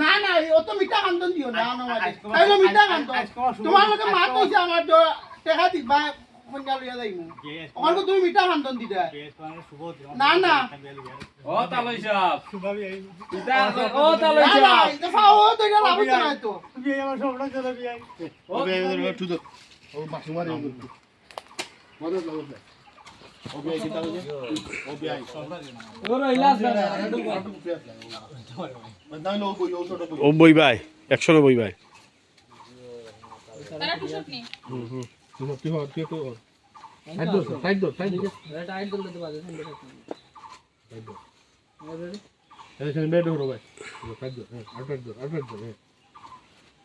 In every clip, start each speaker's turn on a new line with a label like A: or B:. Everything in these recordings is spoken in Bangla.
A: না না ও তো মিঠা কান্দন দিও না না মানে তাইলে মিঠা কান্দন? তোমার
B: আমার-
A: দিবা ফোনটা লইয়া যাইমু ওখানে তুমি মিঠা কান্দন দিদা না, না।
C: ও তালই সাহেব
B: শুভাবি
C: ইতা ও তালই
A: না না
C: সাহেব
A: এটা ফাও তো। এটা লাভ হইতো না তো
B: বিয়ে আমার সবটা চলে বিয়ে
C: ও ওর ইলাজ না
D: ও বই ভাই একশনে বই
E: দিতে পারে সুন্দর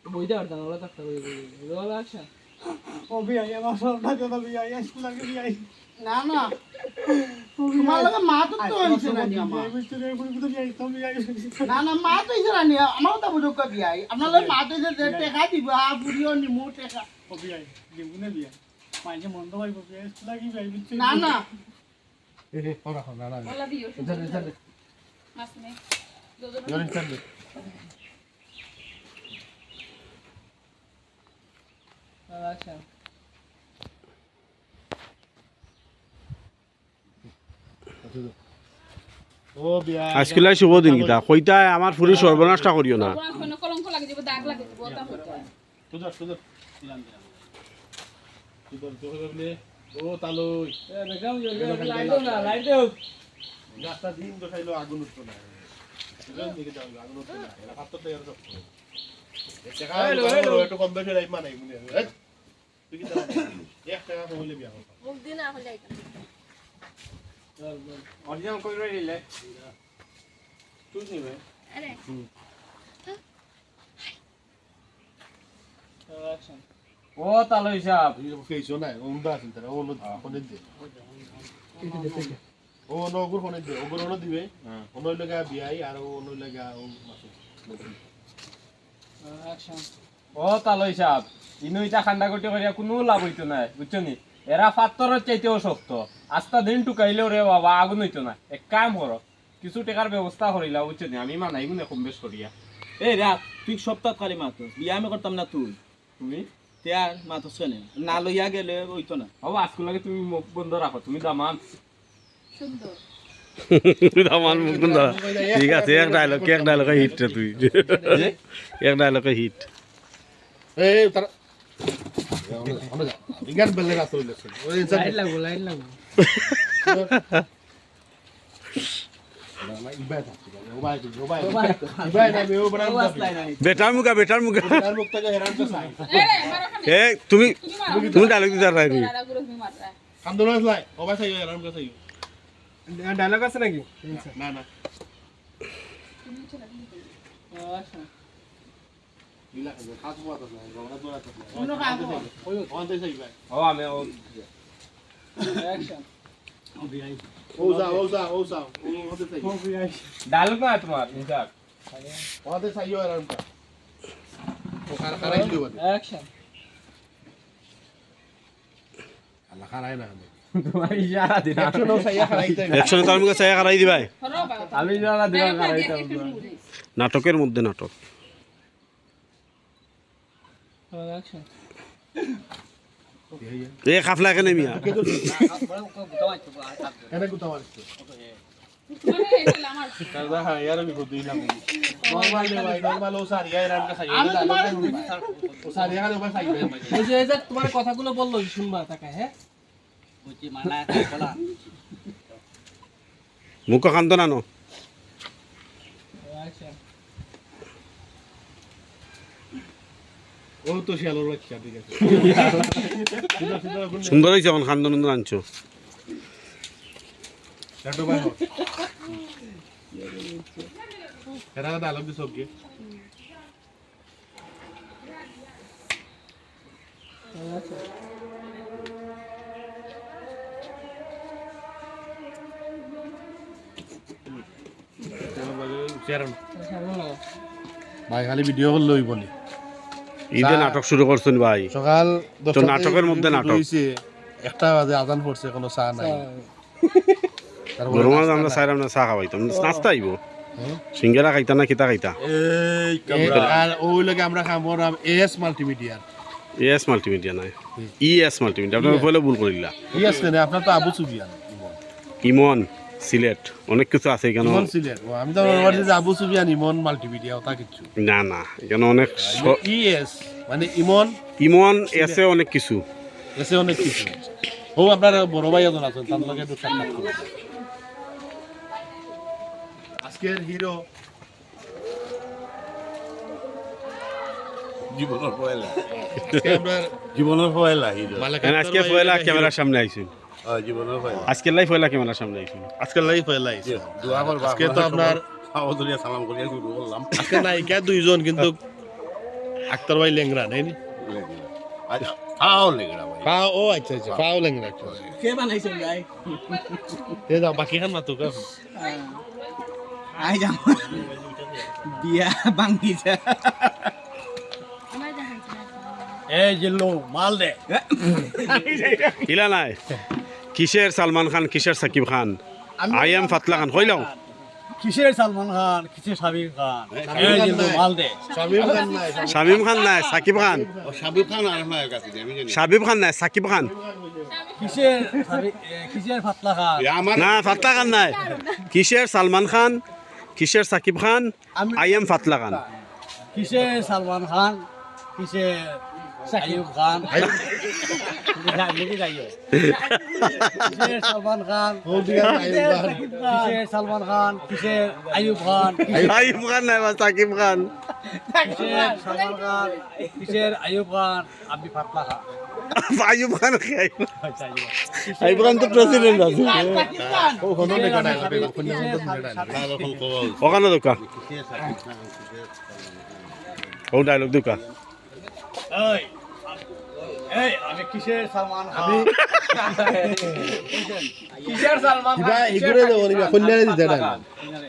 E: বইতে পারতাম ওগুলো থাকতে আচ্ছা
B: ও বিয়ে আমার সবটা চলে বিয়ে স্কুল লাগে বিয়ে
A: না না। তোমার লগে মাত তো হইছে না নি আমার। না না মাত হইছে না নি আমার তো বুঝো কবি আই। আপনার লগে মাত হইছে যে টাকা দিবা বুড়িও নিমু টাকা। না না।
F: নেই দুজন
E: আচ্ছা
D: আজকাল শুভ দিন কিতা কইতা আমার ফুরি সর্বনাশটা করিও না
F: যাবে ওটা হইতো
E: দেখলাম লাইট দাও না লাইট দাও
F: মুখ দিন না। হলে আইতা
C: অরিজিনাল কই রইলে তুই নিবে।
F: আরে।
E: আচ্ছা
C: ও তালই সাহেব
G: ও নগুর ফোনে দে। ওগুর অন্য দিবে। অন্য লগা বিয়াই আর অন্য লগা ও
C: ও তালই সাহেব ইনু ইটা খান্ডা গটি করিয়া কোনো লাভ হইতো না বুঝছ নি? এরা পাত্তরের চাইতেও শক্ত। আস্তা দিন টুকাইলেও রে বাবা আগুন হইতো না এক কাম করো কিছু টাকার ব্যবস্থা করিলা বুঝছ নি আমি মানাই গুনে কম বেশ করিয়া
H: এই রাখ তুই সপ্তাহ কালি মাতো বিয়া আমি করতাম না তুই
C: তুমি
H: তেয়ার মাতো শোনে না লইয়া গেলে ওইতো না
C: ও আজকাল লাগে তুমি মুখ বন্ধ রাখো তুমি দামান
F: সুন্দর
D: মুখ ঠিক আছে এক ডায়লগ এক ডায়লগে হিট রে তুই এক ডায়লগে হিট
G: এই তারা ইগান বেলে রাস্তা হইলেছে ওই
E: লাইট লাগবো লাইট লাগবো
G: ইবাই থাকছে ওবাই ওবাই ইবাই না বেও বড়
D: বেটার মুখা বেটার মুখা
G: তার মুখ থেকে হেরান তো সাই
F: আরে মারো খানে
D: এ তুমি
F: তুমি মারো
D: তুমি ডায়লগ দিতে পারবি
F: দাদা গুলো
G: না
C: তোমার
G: ও খারা খারাই
E: অ্যাকশন
G: আল্লাহ খারাই না
C: তোমার ইশারা
G: একশো নৌ
D: দিবাই।
C: আমি ইশারা দিলাম
D: নাটকের মধ্যে নাটক।
E: অ্যাকশন
D: এ খাফলা কেনে মিয়া?
G: এনে কুতা মারছ
F: মানে এটা আমার
G: কাজা হ্যাঁ
A: তোমার
G: ও সারি হেরান ওবাই সাই ভাই
E: এই যে এই যে তোমার কথাগুলো বলল শুনবা তাকায় হ্যাঁ?
D: মুখ কান্ত নানো
G: ও তো শিয়ালোর বাচ্চা ঠিক আছে।
D: সুন্দর হয়েছে এখন খান্দন নন্দন আনছো।
G: এরা ডায়লগ দিছ কি? ভাই খালি ভিডিও করলে হইব নি
D: ঈদে নাটক শুরু করছেন ভাই।
G: সকাল
D: তো নাটকের মধ্যে নাটক।
G: একটা বাজে আজান পড়ছে কোনো চা নাই। নাস্তা
D: আমরা
G: নাই।
D: চা খাওয়াইতাম নাস্তা আইব। সিঙ্গারা খাইতা না কিতা খাইতা?
G: আর ওই লগে আমরা খাম ওরাম এস মাল্টিমিডিয়ার।
D: এস মাল্টিমিডিয়া নাই। ই এস মাল্টিমিডিয়া। আপনার বলে ভুল করিলা।
G: ইয়েস কেন? আপনার তো আবু সুবিয়ান
D: ইমন। সিলেট। অনেক কিছু আছে এখানে।
G: সিলেট। আমি তো মনে করছি যে আবু ইমন মাল্টিমিডিয়া ওটা কিছু।
D: না না এখানে অনেক
G: ইএস মানে ইমন
D: ইমন এসে অনেক কিছু।
G: এসে অনেক কিছু। ও আপনার বড় ভাই এজন আছেন তার লগে একটু সাক্ষাৎ করুন। আজকের হিরো
I: জীবনের পয়লা।
G: আমরা
I: জীবনের পয়লা হিরো
D: আজকে পয়লা ক্যামেরার সামনে আইছেন।
I: জীবনের পয়লা
D: আজকে লাই পয়লা ক্যামেরার সামনে
G: আজকের লাই পয়লা আইছে
I: দোয়া করবা
G: আজকে তো আপনার
I: সালাম করলাম।
G: আজকে নায়িকা দুইজন কিন্তু আক্তার ভাই লেংরা নাই নি?
I: আচ্ছা খাও ভাই।
G: পাও ও আচ্ছা আচ্ছা পাও লেংরা
E: কে বানাইছেন গাই
G: তে যাও বাকি খান মাতো
E: আই যাম বিয়া
B: এই যে লো মাল দে।
D: ইলা নাই। কিসের সালমান খান কিসের সাকিব খান? আই এম ফাতলা খান কইলাও
B: কিসের সালমান খান কিসের সাবির খান? এই যে লো মাল দে
G: শামিম খান নাই।
D: শামিম খান নাই সাকিব খান।
I: সাবিব খান আর না কাছে আমি জানি।
D: সাবিব খান নাই সাকিব খান।
B: কিসের কিসের ফাতলা খান?
D: না ফাতলা খান নাই। কিসের সালমান খান কিসের Shakib Khan? I am Fatla Khan.
B: কিসের সালমান খান কিসের আইয়ুব খান? সালমান খান সালমান খান কিসের খান
D: আইব খান খান
B: খান কিসের
D: প্রেসিডেন্ট আছে ওখানে দোকা ও
B: এই আমি কিসের সালমান খান?
C: কিসের সালমান
G: কিবা ইগুরে দেব নিবা কল্যাণে দিতে না।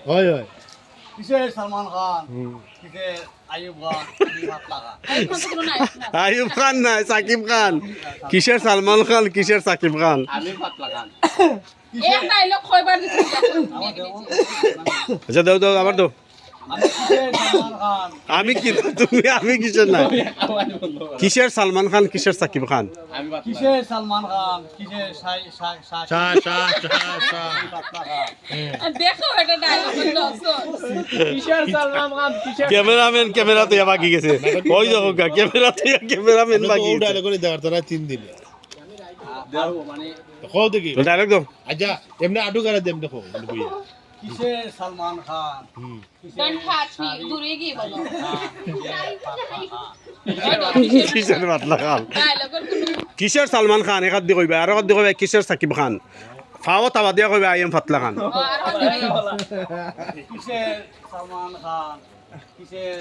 G: হয় হয়।
B: কিসের সালমান খান? কিসের আইয়ুব খান?
F: নাই। না
D: নাই। সাকিব খান। কিসের সালমান খান কিসের সাকিব খান?
C: আমি পাতলা
D: আচ্ছা দাও দাও আবার দাও।
B: আমি কিসের সালমান খান
D: আমি কি তুমি আমি কিসের নাই কিসের সালমান খান কিসের সাকিব খান?
B: কিসের সালমান খান? কিসের
F: দেখো
D: ক্যামেরাম্যান ক্যামেরা তো বাকি গেছে। ওই দেখো ক্যামেরা তো ক্যামেরাম্যান বাকি
G: ডায়লগ করে দেওয়ার তোরা তিন দিলে
E: মানে
G: কও দেখি।
D: ডায়লগ দাও।
G: আচ্ছা এমনি আটু করে দেম দেখো মানে
B: Salman Salman Khan
F: don't touch me দূরে গিয়ে বলো।
D: কিসের খান
F: ডায়লগের কোনো
D: কিসের সালমান খান? একাত দি কইবা আর একাত দি কইবা কিসের সাকিব খান? ফাও তাবা দিয়া কইবা আই এম ফাতলা খান।
B: কিসের সালমান খান? কিসের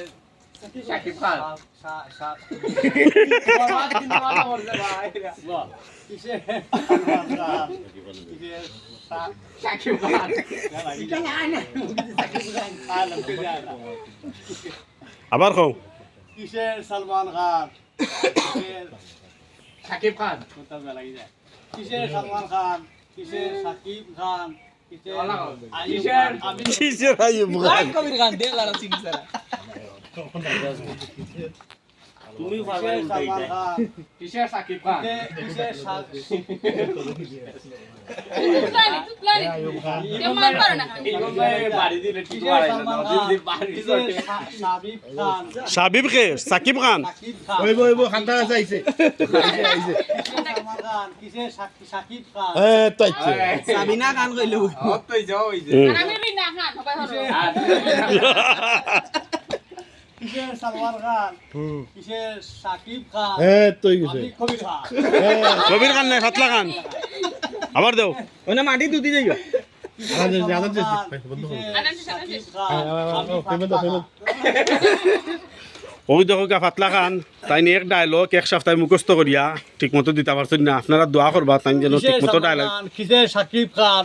C: শাকিব খান
B: খান কিসের
D: আবার কও।
B: কিসের সালমান খান?
C: শাকিব খান
B: কিসের সালমান খান? কিসের সাকিব খান? কিসের
C: কিসের
B: খান?
D: আইব খান?
E: কবির গান দে লারা সিং সারা
I: তুমি
B: কিসের সালমান খান
C: কিসের শাকিব খান?
B: কিসের সা-
F: তুতলানি তুতলানি। কে
B: খান?
D: সাকিব খান?
B: সাকিব খান।
G: ওই ওই ওই আছে আইছে। আইছে
B: খান সাকিব খান?
G: এ
E: সাবিনা গান কইলো
C: তো যাও ওই যে
F: আমি রিনা খান হবে হলো।
B: কবির খান।
D: নাই ফাতলা খান আবার দাও।
E: মাটি
B: আমি
G: পেমেন্ট
B: ফাতলা
G: পেমেন্ট
B: খান।
D: ওই দেখো গা ফাতলা খান। তাই এক ডায়লগ এক সপ্তাহে মুখস্থ করিয়া ঠিক মতো দিতে পারছেন না। আপনারা দোয়া করবা তাই যেন ঠিক মতো ডায়লগ
B: সাকিব খান?